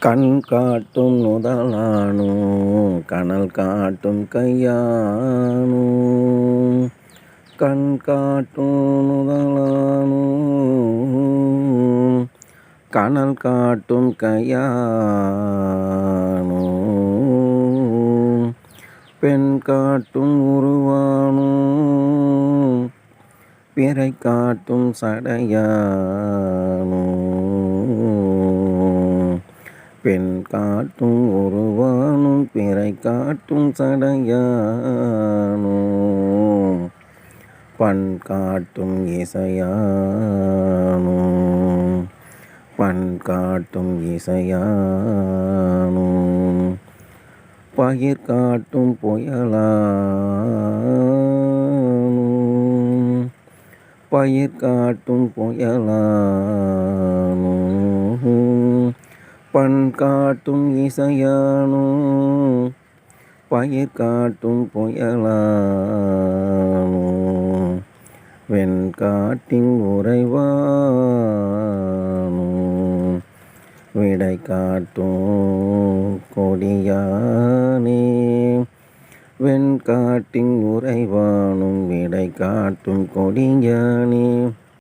கண் காட்டும் நுதலானோ கனல் காட்டும் கையானோ. கண் காட்டும் நுதலானோ கனல் காட்டும் கையானோ. பெண் காட்டும் உருவானோ பிறை காட்டும் சடையா. பெண் காட்டும் உருவானும் பிறை காட்டும் சடையானோ? பண் காட்டும் இசையானோ? பண் காட்டும் இசையானோ? பயிர் காட்டும் புயலானோ? பயிர் காட்டும் புயலானோ? பண் காட்டும் இசையானோ பயிர் காட்டும் புயலானோ வெண்காட்டின் உறைவானோ விடை காட்டும் கொடியானே வெண்காட்டின் உறைவானும் விடை காட்டும் கொடியானே.